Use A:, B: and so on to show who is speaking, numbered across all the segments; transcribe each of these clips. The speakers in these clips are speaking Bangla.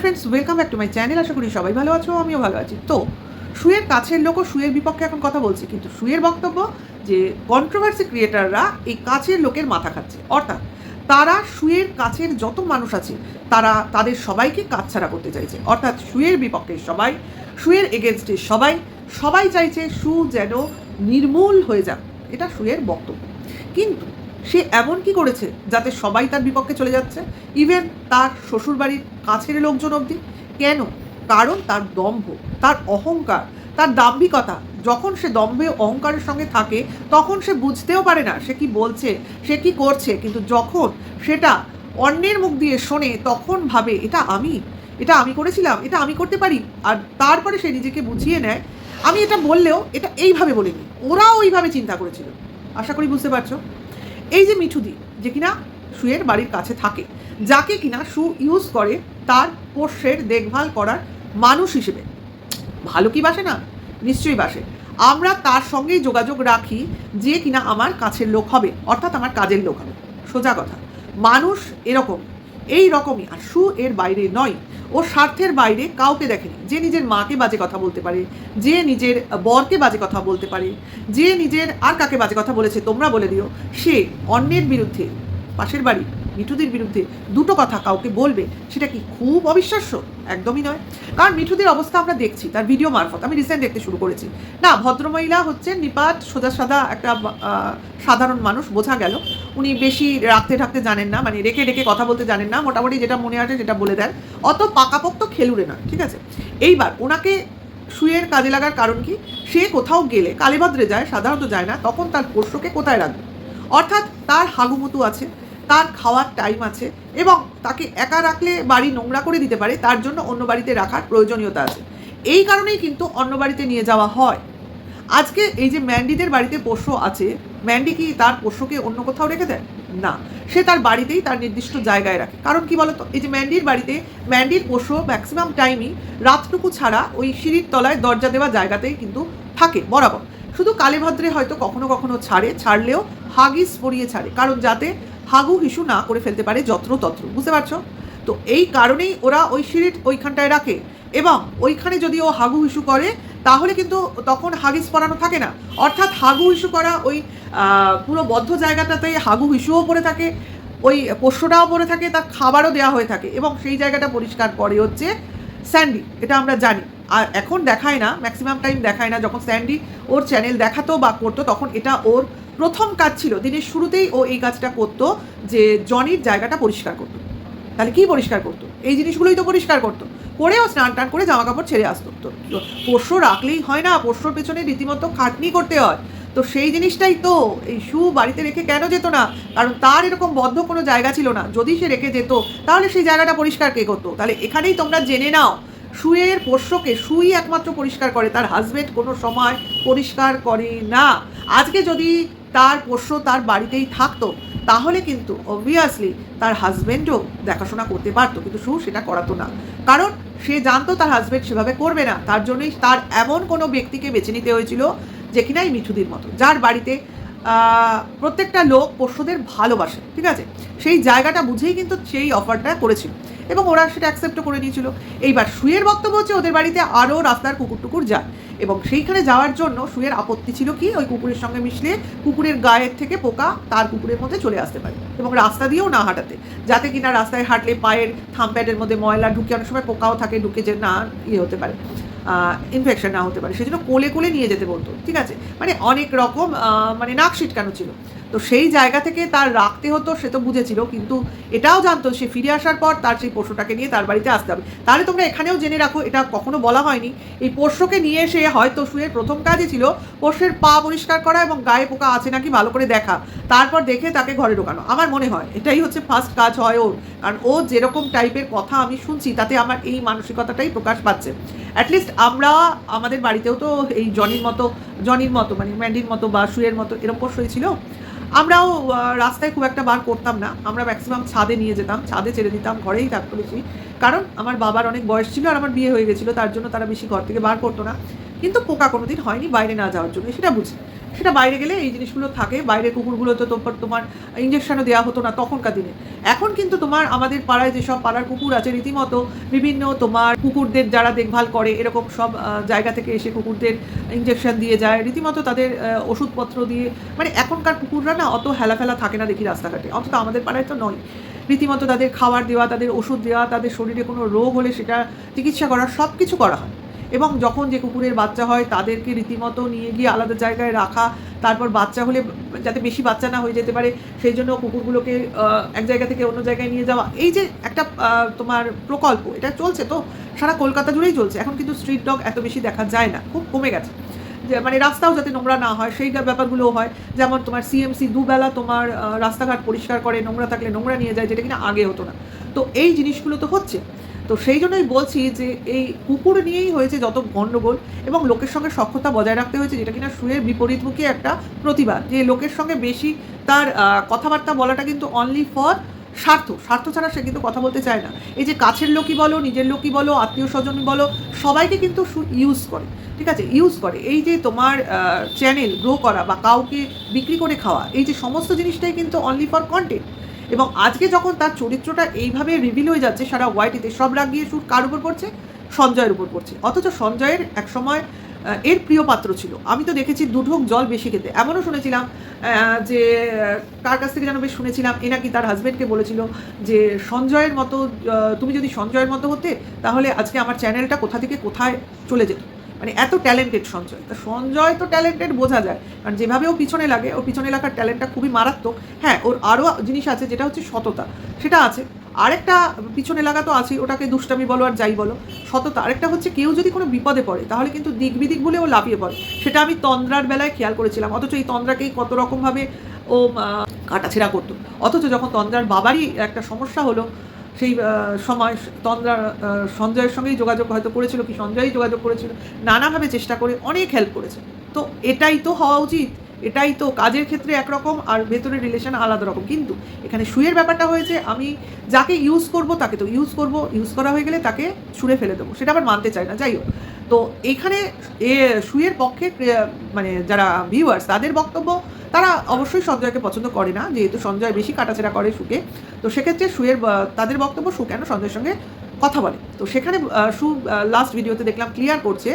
A: Friends welcome back to my channel আশা করি সবাই ভালো আছো, আমিও ভালো আছি। তো, সুয়ের কাছের লোকও সুয়ের বিপক্ষে এখন কথা বলছে, কিন্তু সুয়ের বক্তব্য যে কন্ট্রোভার্সি ক্রিয়েটাররা এই কাছের লোকের মাথা খাচ্ছে। অর্থাৎ তারা সুয়ের কাছের যত মানুষ আছে, তারা তাদের সবাইকে কাজ ছাড়া করতে চাইছে। অর্থাৎ সুয়ের বিপক্ষে সবাই, সুয়ের এগেনস্টে সবাই সবাই চাইছে সু যেন নির্মূল হয়ে যাক। এটা সুয়ের বক্তব্য। কিন্তু সে এমন কি করেছে যাতে সবাই তার বিপক্ষে চলে যাচ্ছে? ইভেন তার শ্বশুরবাড়ির কাছের লোকজন অবধি? কেন? কারণ তার দম্ভ, তার অহংকার, তার দাম্ভিকতা। যখন সে দম্ভে অহংকারের সঙ্গে থাকে, তখন সে বুঝতেও পারে না সে কি বলছে, সে কি করছে। কিন্তু যখন সেটা অন্যের মুখ দিয়ে শোনে, তখন ভাবে, এটা আমি? এটা আমি করেছিলাম? এটা আমি করতে পারি? আর তারপরে সে নিজেকে বুঝিয়ে নেয়, আমি এটা বললেও এটা এইভাবে বলিনি। ওরাও ওইভাবে চিন্তা করেছিল। আশা করি বুঝতে পারছ? এই যে মিঠুদি যে কিনা সুয়ের বাড়ির কাছে থাকে, যাকে কিনা সু ইউজ করে তার পোষ্যের দেখভাল করার মানুষ হিসেবে। ভালো কি বাসে না? নিশ্চয়ই বাসে। আমরা তার সঙ্গেই যোগাযোগ রাখি যে কিনা আমার কাছের লোক হবে, অর্থাৎ আমার কাজের লোক হবে। সোজা কথা। মানুষ এরকম এই রকমই, আর সু এর বাইরে নয়। ও স্বার্থের বাইরে কাউকে দেখেনি। যে নিজের মাকে বাজে কথা বলতে পারে, যে নিজের বরকে বাজে কথা বলতে পারে, যে নিজের আর কাকে বাজে কথা বলেছে তোমরা বলে দিও, সে অন্যের বিরুদ্ধে পাশের বাড়ি মিঠুদের বিরুদ্ধে দুটো কথা কাউকে বলবে, সেটা কি খুব অবিশ্বাস্য? একদমই নয়। কারণ মিঠুদের অবস্থা আমরা দেখছি, তার ভিডিও মারফত। আমি রিসেন্ট দেখতে শুরু করেছি। না, ভদ্রমহিলা হচ্ছে নিপাট সোজা সাদা একটা সাধারণ মানুষ, বোঝা গেল। উনি বেশি রাখতে ঢাকতে জানেন না মানে রেখে রেখে কথা বলতে জানেন না। মোটামুটি যেটা মনে আসে সেটা বলে দেন। অত পাকাপোক্ত খেলুড়ে না ঠিক আছে? এইবার ওনাকে শুয়ের কাজে লাগার কারণ কি? সে কোথাও গেলে, কালীভদ্রে যায়, সাধারণত যায় না, তখন তার পোষ্যকে কোথায় রাখবে? অর্থাৎ তার হাগুমতু আছে তার খাওয়ার টাইম আছে এবং তাকে একা রাখলে বাড়ি নোংরা করে দিতে পারে, তার জন্য অন্য বাড়িতে রাখার প্রয়োজনীয়তা আছে। এই কারণেই কিন্তু অন্য বাড়িতে নিয়ে যাওয়া হয়। আজকে এই যে ম্যান্ডিদের বাড়িতে পোষ্য আছে, ম্যান্ডি কি তার পোষ্যকে অন্য কোথাও রেখে দেয়? না, সে তার বাড়িতেই তার নির্দিষ্ট জায়গায় রাখে। কারণ কি বলতো? এই যে ম্যান্ডির বাড়িতে, ম্যান্ডির পোষ্য ম্যাক্সিমাম টাইমই রাতটুকু ছাড়া ওই সিঁড়ির তলায় দরজা দেওয়া জায়গাতেই কিন্তু থাকে, বরাবর। শুধু কালীভদ্রে হয়তো কখনো কখনো ছাড়ে, ছাড়লেও হাগিস পরিয়ে ছাড়ে। কারণ যাতে হাগু হিসু না করে ফেলতে পারে যত্রতত্র বুঝতে পারছ? তো এই কারণেই ওরা ওই সিঁড়ির ওইখানটায় রাখে। এবং ওইখানে যদি ও হাগু হিসু করে, তাহলে কিন্তু তখন হাগিস পরানো থাকে না। অর্থাৎ হাগু হিসু করা ওই পুরো বদ্ধ জায়গাটাতে হাগু হিসুও পড়ে থাকে, ওই পোষ্যটাও পড়ে থাকে, তার খাবারও দেওয়া হয়ে থাকে। এবং সেই জায়গাটা পরিষ্কার করে হচ্ছে স্যান্ডি, এটা আমরা জানি। আর এখন দেখায় না, ম্যাক্সিমাম টাইম দেখায় না, যখন স্যান্ডি ওর চ্যানেল দেখাতো বা করতো, তখন এটা ওর প্রথম কাজ ছিল, দিনের শুরুতেই ও এই কাজটা করতো, যে জনির জায়গাটা পরিষ্কার করতো। তাহলে কি পরিষ্কার করতো? এই জিনিসগুলোই তো পরিষ্কার করতো। করেও স্নান টান করে জামা কাপড় ছেড়ে আসতো। তো পোষ্য রাখলেই হয় না, পোষ্যর পেছনে রীতিমতো খাটনি করতে হয়। তো সেই জিনিসটাই তো এই শু বাড়িতে রেখে কেন যেত না? কারণ তার এরকম বদ্ধ কোনো জায়গা ছিল না। যদি সে রেখে যেত, তাহলে সেই জায়গাটা পরিষ্কার কে করতো? তাহলে এখানেই তোমরা জেনে নাও, শুয়ের পোষ্যকে শুই একমাত্র পরিষ্কার করে, তার হাজবেন্ড কোনো সময় পরিষ্কার করে না। আজকে যদি তার পোষ্য তার বাড়িতেই থাকতো, তাহলে কিন্তু অবভিয়াসলি তার হাজব্যান্ডও দেখাশোনা করতে পারতো, কিন্তু সু সেটা করাতো না। কারণ সে জানতো তার হাজবেন্ড সেভাবে করবে না, তার জন্যই তার এমন কোনো ব্যক্তিকে বেছে নিতে হয়েছিল যে কিনা এই মিঠুদির মতো, যার বাড়িতে প্রত্যেকটা লোক পোষ্যদের ভালোবাসে, ঠিক আছে? সেই জায়গাটা বুঝেই কিন্তু সেই অফারটা করেছিল। এবং ওরা সেটা অ্যাকসেপ্টও করে নিয়েছিল। এইবার সুয়ের বক্তব্য হচ্ছে ওদের বাড়িতে আরও রাস্তার কুকুর টুকুর যায়। এবং সেইখানে যাওয়ার জন্য সুয়ের আপত্তি ছিল কি, ওই কুকুরের সঙ্গে মিশলে কুকুরের গায়ের থেকে পোকা তার কুকুরের মধ্যে চলে আসতে পারে এবং রাস্তা দিয়েও না হাঁটাতে। যাতে কিনা রাস্তায় হাঁটলে পায়ের থামপ্যাডের মধ্যে ময়লা ঢুকে অনেক সময় পোকাও থাকে, ঢুকে যে না ইয়ে হতে পারে ইনফেকশন না হতে পারে। সেজন্য কোলে কোলে নিয়ে যেতে বলতো, ঠিক আছে? মানে অনেক রকম মানে নাক ছিটকানো ছিল। তো সেই জায়গা থেকে তার রাখতে হতো, সে তো বুঝেছিল, কিন্তু এটাও জানতো সে ফিরে আসার পর তার সেই পশুটাকে নিয়ে তার বাড়িতে আসতে হবে। তাহলে তোমরা এখানেও জেনে রাখো, এটা কখনো বলা হয়নি। এই পোষ্যকে নিয়ে এসে হয়তো শুয়ের প্রথম কাজই ছিল পোষ্যের পা পরিষ্কার করা এবং গায়ে পোকা আছে নাকি ভালো করে দেখা। তারপর দেখে তাকে ঘরে ঢোকানো। আমার মনে হয় এটাই হচ্ছে ফার্স্ট কাজ হয় ওর। কারণ ও যেরকম টাইপের কথা আমি শুনছি, তাতে আমার এই মানসিকতাটাই প্রকাশ পাচ্ছে। অ্যাটলিস্ট আমরা আমাদের বাড়িতেও তো এই জনির মতো জনির মতো মানে ম্যান্ডির মতো বা শুয়ের মতো এরকম পোষ্যই ছিল। আমরাও রাস্তায় খুব একটা বার করতাম না। আমরা ম্যাক্সিমাম ছাদে নিয়ে যেতাম, ছাদে ছেড়ে দিতাম, ঘরেই থাকতো বেশি। কারণ আমার বাবার অনেক বয়স ছিল আর আমার বিয়ে হয়ে গেছিল, তার জন্য তারা বেশি ঘর থেকে বার করতো না। কিন্তু পোকা কোনো দিন হয়নি বাইরে না যাওয়ার জন্য সেটা বুঝি। সেটা বাইরে গেলে এই জিনিসগুলো থাকে। বাইরের কুকুরগুলো তো তোমার তোমার ইঞ্জেকশনও দেওয়া হতো না তখনকার দিনে। এখন কিন্তু তোমার আমাদের পাড়ায় যেসব পাড়ার কুকুর আছে, রীতিমতো বিভিন্ন তোমার কুকুরদের যারা দেখভাল করে, এরকম সব জায়গা থেকে এসে কুকুরদের ইঞ্জেকশন দিয়ে যায়। রীতিমতো তাদের ওষুধপত্র দিয়ে মানে এখনকার কুকুররা না অত হেলাফেলা থাকে না দেখি রাস্তাঘাটে। অন্তত আমাদের পাড়ায় তো নয়। রীতিমতো তাদের খাবার দেওয়া, তাদের ওষুধ দেওয়া, তাদের শরীরে কোনো রোগ হলে সেটা চিকিৎসা করা সব কিছু করা হয়। এবং যখন যে কুকুরের বাচ্চা হয়, তাদেরকে রীতিমতো নিয়ে গিয়ে আলাদা জায়গায় রাখা, তারপর বাচ্চা হলে যাতে বেশি বাচ্চা না হয়ে যেতে পারে, সেই জন্য কুকুরগুলোকে এক জায়গা থেকে অন্য জায়গায় নিয়ে যাওয়া। এই যে একটা তোমার প্রকল্প, এটা চলছে তো? সারা কলকাতা জুড়েই চলছে। এখন কিন্তু স্ট্রিট ডগ এত বেশি দেখা যায় না। খুব কমে গেছে। মানে রাস্তাও যাতে নোংরা না হয়, সেই ব্যাপারগুলোও হয়। যেমন তোমার সিএমসি দুবেলা তোমার রাস্তাঘাট পরিষ্কার করে, নোংরা থাকলে নোংরা নিয়ে যায়, যেটা কিনা আগে হতো না। তো এই জিনিসগুলো তো হচ্ছে। তো সেই জন্যই বলছি যে এই কুকুর নিয়েই হয়েছে যত গণ্ডগোল এবং লোকের সঙ্গে সক্ষতা বজায় রাখতে হয়েছে, যেটা কিনা সুয়ের বিপরীতমুখী একটা প্রতিবাদ। যে লোকের সঙ্গে বেশি তার কথাবার্তা বলাটা কিন্তু অনলি ফর স্বার্থ। স্বার্থ ছাড়া সে কিন্তু কথা বলতে চায় না। এই যে কাছের লোকই বলো, নিজের লোকই বলো আত্মীয় স্বজন বলো, সবাইকে কিন্তু ইউজ করে, ঠিক আছে? ইউজ করে। এই যে তোমার চ্যানেল গ্রো করা বা কাউকে বিক্রি করে খাওয়া, এই যে সমস্ত জিনিসটাই কিন্তু অনলি ফর কন্টেন্ট এবং আজকে যখন তার চরিত্রটা এইভাবে রিভিল হয়ে যাচ্ছে, সারা ওয়াইটিতে সব রাগ গিয়ে সুর কার উপর পড়ছে? সঞ্জয়ের উপর পড়ছে। অথচ সঞ্জয়ের এক সময় এর প্রিয় পাত্র ছিল। আমি তো দেখেছি দুঢোক জল বেশি খেতে। এমনও শুনেছিলাম যে কার কাছ থেকে যেন বেশ শুনেছিলাম, এ নাকি তার হাজব্যান্ডকে বলেছিল যে, সঞ্জয়ের মতো তুমি যদি সঞ্জয়ের মতো হতে, তাহলে আজকে আমার চ্যানেলটা কোথা থেকে কোথায় চলে যেত? মানে এত ট্যালেন্টেড সঞ্জয়। তা সঞ্জয় তো ট্যালেন্টেড বোঝা যায়। কারণ যেভাবে ও পিছনে লাগে, ও পিছনে লাগার ট্যালেন্টটা খুবই মারাত্মক। হ্যাঁ ওর আরও জিনিস আছে, যেটা হচ্ছে সততা। সেটা আছে। আরেকটা পিছনে লাগা তো আছেই, ওটাকে দুষ্টামি বলো আর যাই বলো। সততা। আরেকটা হচ্ছে কেউ যদি কোনো বিপদে পড়ে, তাহলে কিন্তু দিক বিদিক বলে ও লাফিয়ে পড়ে। সেটা আমি তন্দ্রার বেলায় খেয়াল করেছিলাম। অথচ এই তন্দ্রাকেই কত রকমভাবে ও কাটাছেড়া করতো। অথচ যখন তন্দ্রার বাবারই একটা সমস্যা হলো সেই সময় তন্দ্রা সঞ্জয়ের সঙ্গেই যোগাযোগ হয়তো করেছিল কি সঞ্জয়ই যোগাযোগ করেছিল, নানাভাবে চেষ্টা করে অনেক হেল্প করেছে। তো এটাই তো হওয়া উচিত, এটাই তো কাজের ক্ষেত্রে একরকম আর ভেতরের রিলেশন আলাদা রকম। কিন্তু এখানে শুয়ের ব্যাপারটা হয়েছে, আমি যাকে ইউজ করব তাকে তো ইউজ করব ইউজ করা হয়ে গেলে তাকে ছুঁড়ে ফেলে দেবো, সেটা আবার মানতে চাই না, যাই হোক। তো এখানে এ, শুয়ের পক্ষে মানে যারা ভিউয়ার্স তাদের বক্তব্য তারা অবশ্যই সঞ্জয়কে পছন্দ করে না, যেহেতু সঞ্জয় বেশি কাটাছেড়া করে সুকে। তো সেক্ষেত্রে সুয়ের তাদের বক্তব্য সু কেন সঞ্জয়ের সঙ্গে কথা বলে? তো সেখানে সু লাস্ট ভিডিওতে দেখলাম ক্লিয়ার করছে,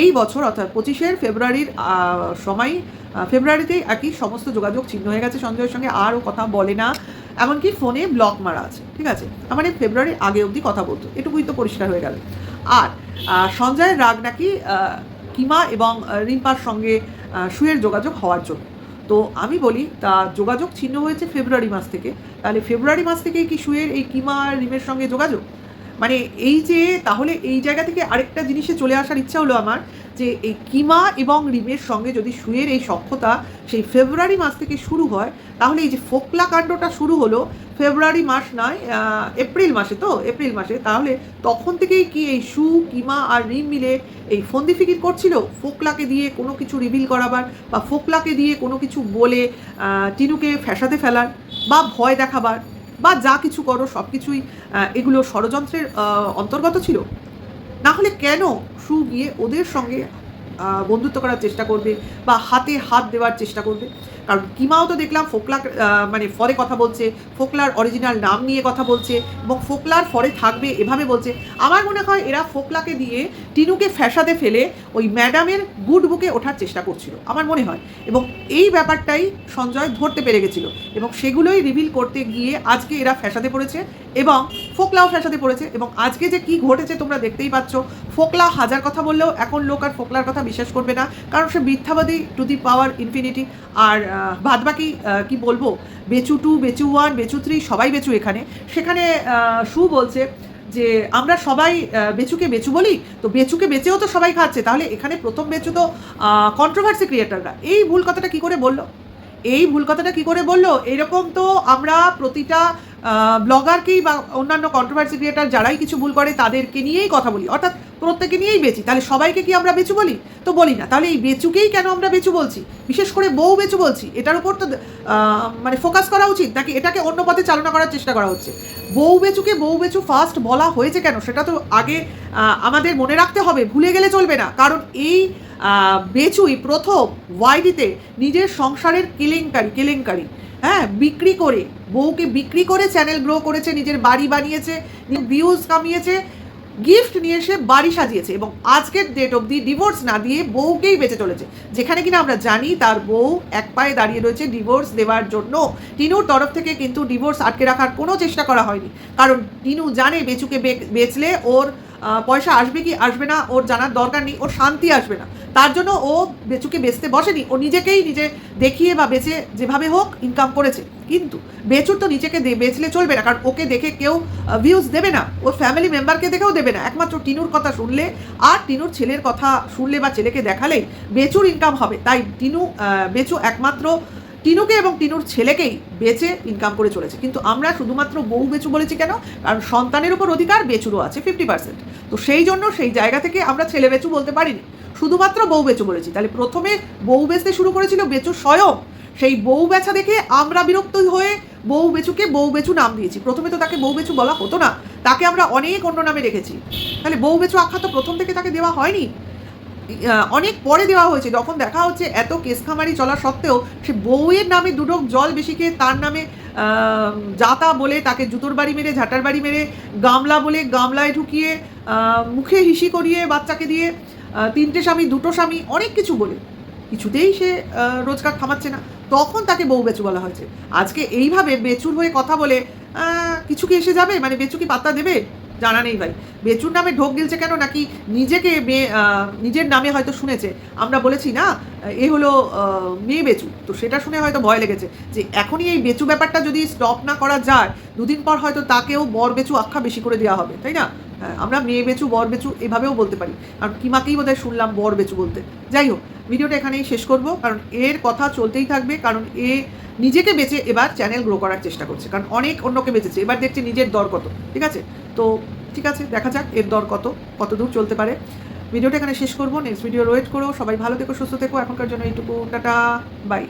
A: এই বছর অর্থাৎ পঁচিশের ফেব্রুয়ারির সময় ফেব্রুয়ারিতেই একই সমস্ত যোগাযোগ ছিন্ন হয়ে গেছে সঞ্জয়ের সঙ্গে আরও কথা বলে না। এমনকি ফোনে ব্লক মারা আছে, ঠিক আছে? তার মানে ফেব্রুয়ারির আগে অবধি কথা বলতো, এটুকুই তো পরিষ্কার হয়ে গেল। আর সঞ্জয়ের রাগ নাকি কিমা এবং রিম্পার সঙ্গে সুয়ের যোগাযোগ হওয়ার জন্য। তো আমি বলি, তা যোগাযোগ ছিন্ন হয়েছে ফেব্রুয়ারি মাস থেকে। তাহলে ফেব্রুয়ারি মাস থেকে কি শুয়ের এই কিমা আর রিমের সঙ্গে যোগাযোগ? মানে এই যে তাহলে এই জায়গা থেকে আরেকটা জিনিসে চলে আসার ইচ্ছা হলো আমার যে এই কিমা এবং রিমের সঙ্গে যদি সুয়ের এই সক্ষতা সেই ফেব্রুয়ারি মাস থেকে শুরু হয়, তাহলে এই যে ফোকলা কাণ্ডটা শুরু হলো ফেব্রুয়ারি মাস নয় এপ্রিল মাসে তো, এপ্রিল মাসে, তাহলে তখন থেকেই কি এই সু, কিমা আর রিম মিলে এই ফন্দি ফিকির করছিল? ফোকলাকে দিয়ে কোনো কিছু রিভিল করাবার বা ফোকলাকে দিয়ে কোনো কিছু বলে টিনুকে ফ্যাসাতে ফেলার বা ভয় দেখাবার? বা যা কিছু করো সব কিছুই এগুলো ষড়যন্ত্রের অন্তর্গত ছিল? না হলে কেন সু গিয়ে ওদের সঙ্গে বন্ধুত্ব করার চেষ্টা করবে বা হাতে হাত দেওয়ার চেষ্টা করবে? কারণ কিমাও তো দেখলাম ফোকলা মানে ফরে কথা বলছে, ফোকলার অরিজিনাল নাম নিয়ে কথা বলছে এবং ফোকলার ফরে থাকবে এভাবে বলছে। আমার মনে হয় এরা ফোকলাকে দিয়ে টিনুকে ফ্যাসাদে ফেলে ওই ম্যাডামের গুড বুকে ওঠার চেষ্টা করছিল, আমার মনে হয়। এবং এই ব্যাপারটাই সঞ্জয় ধরতে পেরে গেছিল এবং সেগুলোই রিভিল করতে গিয়ে আজকে এরা ফ্যাসাদে পড়েছে এবং ফোকলাও ফ্যাসাদে পড়েছে এবং আজকে যে কি ঘটেছে তোমরা দেখতেই পাচ্ছ। ফোকলা হাজার কথা বললেও এখন লোক আর ফোকলার কথা বিশ্বাস করবে না, কারণ সে মিথ্যাবাদী টু দি পাওয়ার ইনফিনিটি আর বাদ বাকি কি বলব? Bechu two Bechu one Bechu three সবাই বেচু এখানে। সেখানে সু বলছে যে, আমরা সবাই বেচুকে বেচু বলি? তো বেচুকে বেচেও তো সবাই খাচ্ছে। তাহলে এখানে প্রথম বেচু তো কন্ট্রোভার্সি ক্রিয়েটাররা এই ভুল কথাটা কি করে বলল? এই ভুল কথাটা কি করে বলল? এরকম তো আমরা প্রতিটা ব্লগারকেই বা অন্যান্য কন্ট্রোভার্সি ক্রিয়েটার যারাই কিছু ভুল করে তাদেরকে নিয়েই কথা বলি। অর্থাৎ প্রত্যেকে নিয়েই বেচি। তাহলে সবাইকে কি আমরা বেচু বলি? তো বলি না। তাহলে এই বেচুকেই কেন আমরা বেচু বলছি? বিশেষ করে বউ বেচু বলছি। এটার উপর তো মানে ফোকাস করা উচিত? নাকি এটাকে অন্য পথে চালনা করার চেষ্টা করা হচ্ছে? বউ বেচুকে বউ বেচু ফার্স্ট বলা হয়েছে কেন? সেটা তো আগে আমাদের মনে রাখতে হবে। ভুলে গেলে চলবে না। কারণ এই বেচুই প্রথম ওয়াইডিতে নিজের সংসারের কেলেঙ্কারি কেলেঙ্কারি হ্যাঁ বিক্রি করে। বউকে বিক্রি করে চ্যানেল গ্রো করেছে, নিজের বাড়ি বানিয়েছে ভিউজ কামিয়েছে গিফট নিয়ে এসে বাড়ি সাজিয়েছে এবং আজকের ডেট অবধি ডিভোর্স না দিয়ে বউকেই বেঁচে চলেছে। যেখানে কিনা আমরা জানি তার বউ এক পায়ে দাঁড়িয়ে রয়েছে ডিভোর্স দেওয়ার জন্য। টিনুর তরফ থেকে কিন্তু ডিভোর্স আটকে রাখার কোনো চেষ্টা করা হয়নি। কারণ টিনু জানে বেচুকে বেচলে ওর পয়সা আসবে কি আসবে না, ওর জানার দরকার নেই, ওর শান্তি আসবে না। তার জন্য ও বেচুকে বেচতে বসেনি, ও নিজেকেই নিজে দেখিয়ে বা বেচে যেভাবে হোক ইনকাম করেছে। কিন্তু বেচুর তো নিজেকে বেচলে চলবে না, কারণ ওকে দেখে কেউ ভিউজ দেবে না, ওর ফ্যামিলি মেম্বারকে দেখেও দেবে না। একমাত্র টিনুর কথা শুনলে, আর টিনুর ছেলের কথা শুনলে বা ছেলেকে দেখালেই বেচুর ইনকাম হবে। তাই টিনু বেচু একমাত্র টিনুকে এবং টিনুর ছেলেকেই বেচে ইনকাম করে চলেছে। কিন্তু আমরা শুধুমাত্র বউ বেচু বলেছি কেন? কারণ সন্তানের উপর অধিকার বেচুরও আছে ফিফটি পার্সেন্ট তো সেই জন্য সেই জায়গা থেকে আমরা ছেলে বেচু বলতে পারিনি। শুধুমাত্র বউ বেচু বলেছি। তাহলে প্রথমে বউ বেচতে শুরু করেছিল বেচু স্বয়ং। সেই বউ বেচা দেখে আমরা বিরক্ত হয়ে বউ বেচুকে বউ বেচু নাম দিয়েছি। প্রথমে তো তাকে বউ বেচু বলা হতো না। তাকে আমরা অনেক অন্য নামে রেখেছি। তাহলে বউ বেচু আখ্যা তো প্রথম থেকে তাকে দেওয়া হয়নি? অনেক পরে দেওয়া হয়েছে। যখন দেখা হচ্ছে এত কেসখামারি চলা সত্ত্বেও সে বউয়ের নামে দুটো জল বেশি খেয়ে তার নামে জাতা বলে, তাকে জুতোর বাড়ি মেরে, ঝাঁটার বাড়ি মেরে, গামলা বলে গামলায় ঢুকিয়ে মুখে হিসি করিয়ে বাচ্চাকে দিয়ে তিনটে স্বামী, দুটো স্বামী, অনেক কিছু বলে। কিছুতেই সে রোজগার থামাচ্ছে না। তখন তাকে বউ বেচু বলা হয়েছে। আজকে এইভাবে বেচুর হয়ে কথা বলে কিছু কি এসে যাবে? মানে বেচু কি পাত্তা দেবে? জানা নেই ভাই। বেচুর নামে ঢোক গিলছে কেন নাকি নিজেকে মেয়ে নিজের নামে হয়তো শুনেছে। আমরা বলেছি না, এ হলো মেয়ে বেচু তো সেটা শুনে হয়তো ভয় লেগেছে যে এখনই এই বেচু ব্যাপারটা যদি স্টপ না করা যায়, দুদিন পর হয়তো তাকেও বর বেচু আখ্যা বেশি করে দেওয়া হবে, তাই না? আমরা মেয়ে বেচু, বর বেচু, এভাবেও বলতে পারি। কারণ কিমাকেই বোধহয় শুনলাম বর বেচু বলতে। যাই হোক, ভিডিওটা এখানেই শেষ করব, কারণ এর কথা চলতেই থাকবে, কারণ এ নিজেকে বেঁচে এবার চ্যানেল গ্রো করার চেষ্টা করছে। কারণ অনেক অন্যকে বেঁচেছে, এবার দেখছে নিজের দর কত, ঠিক আছে? তো ঠিক আছে, দেখা যাক এর দর কত কত দূর চলতে পারে। ভিডিওটা এখানে শেষ করব নেক্সট ভিডিও ওয়েট করো। সবাই ভালো থেকো, সুস্থ থেকো। এখনকার জন্য এইটুকু। Tata bye